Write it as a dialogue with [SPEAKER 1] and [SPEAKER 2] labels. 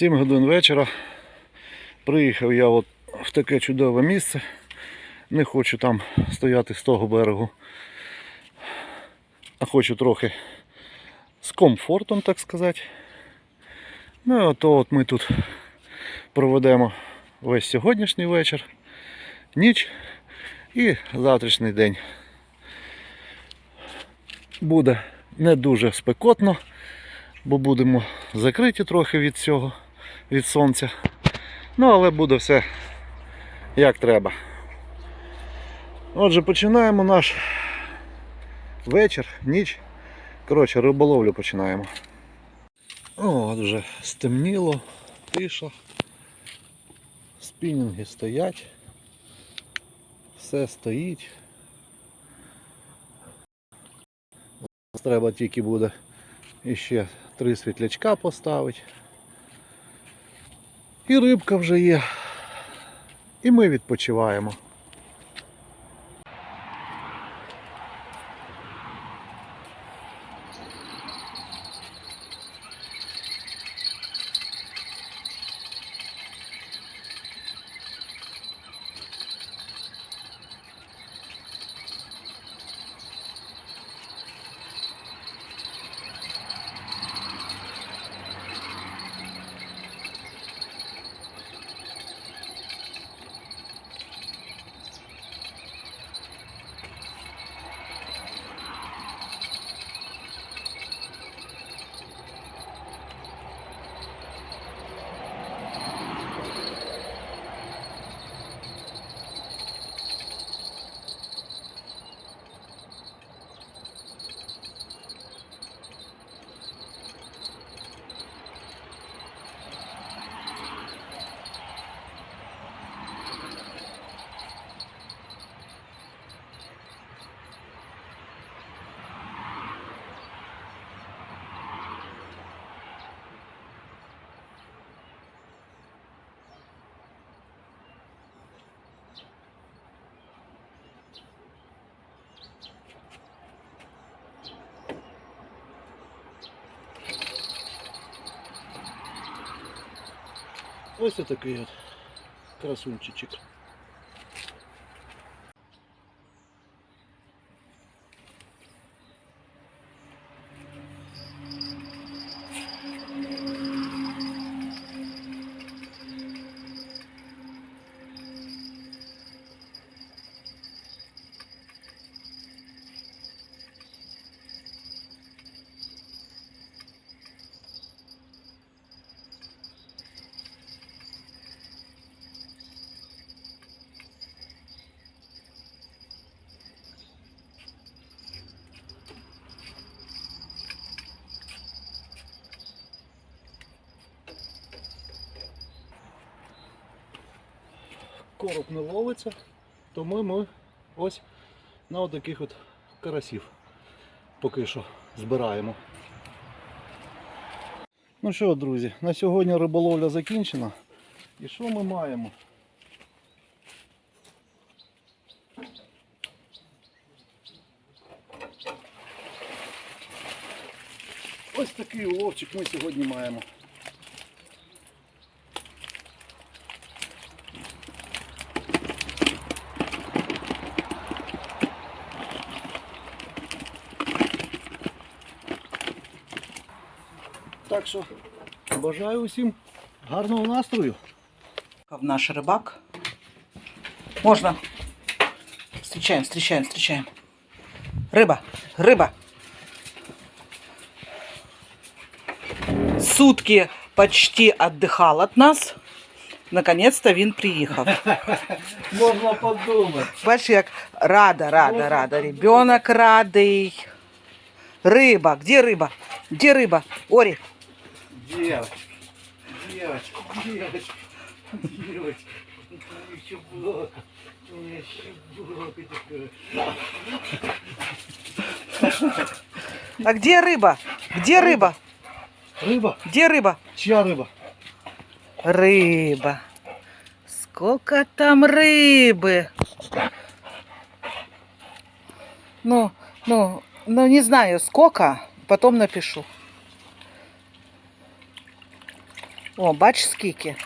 [SPEAKER 1] 7 годин вечора. Приїхав я от в таке чудове місце. Не хочу там стояти з того берегу. А хочу трохи з комфортом, так сказати. Ну, то от ми тут проведемо весь сьогоднішній вечір, ніч і завтрашній день. Буде не дуже спекотно, бо будемо закриті трохи від цього, від сонця. Ну, але буде все як треба. Отже, починаємо наш вечір, ніч. Коротше, риболовлю починаємо. О, от вже стемніло, тиша. Спінінги стоять. Все стоїть. Треба тільки буде іще три світлячка поставити. І рибка вже є. І ми відпочиваємо. Ось такий от красунчичок. Короб не ловиться, тому ми ось на таких от карасів поки що збираємо. Ну що, друзі, на сьогодні риболовля закінчена. І що ми маємо? Ось такий уловчик ми сьогодні маємо. Так що бажаю усім гарного настрою.
[SPEAKER 2] Наш рыбак. Можно. Встречаем, встречаем, встречаем. Рыба, рыба. Сутки почти отдыхал от нас. Наконец-то він приїхав.
[SPEAKER 1] Можна подумати.
[SPEAKER 2] Бачиш, як рада, рада, рада. Ребенок радий. Рыба, где рыба? Где рыба? Ори,
[SPEAKER 1] Девочка, девочка, девочка, девочка. Еще блок. У меня еще блок
[SPEAKER 2] а где рыба? Где рыба?
[SPEAKER 1] Рыба?
[SPEAKER 2] Где рыба?
[SPEAKER 1] Чья рыба?
[SPEAKER 2] Рыба. Сколько там рыбы? Ну, ну, ну не знаю сколько, потом напишу. О, бач скільки.